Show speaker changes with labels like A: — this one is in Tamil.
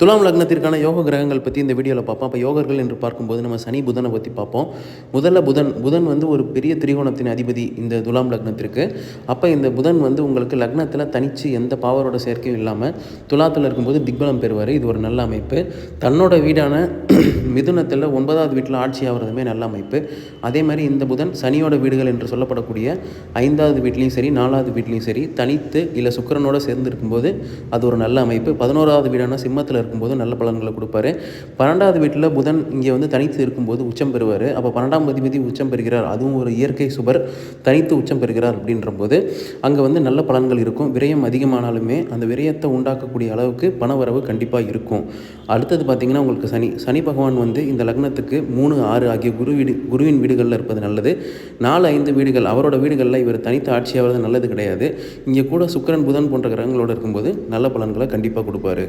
A: துலாம் லக்னத்திற்கான யோக கிரகங்கள் பற்றி இந்த வீடியோவில் பார்ப்போம். அப்போ யோகர்கள் என்று பார்க்கும்போது நம்ம சனி புதனை பற்றி பார்ப்போம். முதல்ல புதன் புதன் வந்து ஒரு பெரிய திரிகோணத்தின் அதிபதி இந்த துலாம் லக்னத்திற்கு. அப்போ இந்த புதன் வந்து உங்களுக்கு லக்னத்தில் தனித்து எந்த பாவரோட சேர்க்கையும் இல்லாமல் துலாத்தில் இருக்கும்போது திக்பலம் பெறுவார். இது ஒரு நல்ல அமைப்பு. தன்னோட வீடான மிதுனத்தில் ஒன்பதாவது வீட்டில் ஆட்சி ஆகிறதுமே நல்ல அமைப்பு. அதே மாதிரி இந்த புதன் சனியோட வீடுகள் என்று சொல்லப்படக்கூடிய ஐந்தாவது வீட்லேயும் சரி நாலாவது வீட்லேயும் சரி தனித்து இல்லை சுக்கிரனோட சேர்ந்து இருக்கும்போது அது ஒரு நல்ல அமைப்பு. பதினோராவது வீடான சிம்மத்தில் இருக்கும்போது நல்ல பலன்களை கொடுப்பாரு. பன்னெண்டாவது வீட்டில் புதன் இங்கே வந்து தனித்து இருக்கும்போது உச்சம் பெறுவார். அப்போ பன்னெண்டாம் அதிபதி உச்சம் பெறுகிறார். அதுவும் ஒரு இயற்கை சுபர். தனித்து உச்சம் பெறுகிறார் அப்படின்ற போது அங்கே வந்து நல்ல பலன்கள் இருக்கும். விரயம் அதிகமானாலுமே அந்த விரயத்தை உண்டாக்கக்கூடிய அளவுக்கு பணவரவு கண்டிப்பாக இருக்கும். அடுத்தது பார்த்திங்கன்னா உங்களுக்கு சனி. சனி பகவான் வந்து இந்த லக்னத்துக்கு மூணு ஆறு ஆகிய குரு வீடு குருவின் வீடுகளில் இருப்பது நல்லது. நாலு ஐந்து வீடுகள் அவரோட வீடுகளில் இவர் தனித்து ஆட்சியாகிறது நல்லது கிடையாது. இங்கே கூட சுக்கிரன் புதன் போன்ற கிரகங்களோடு இருக்கும்போது நல்ல பலன்களை கண்டிப்பாக கொடுப்பாரு.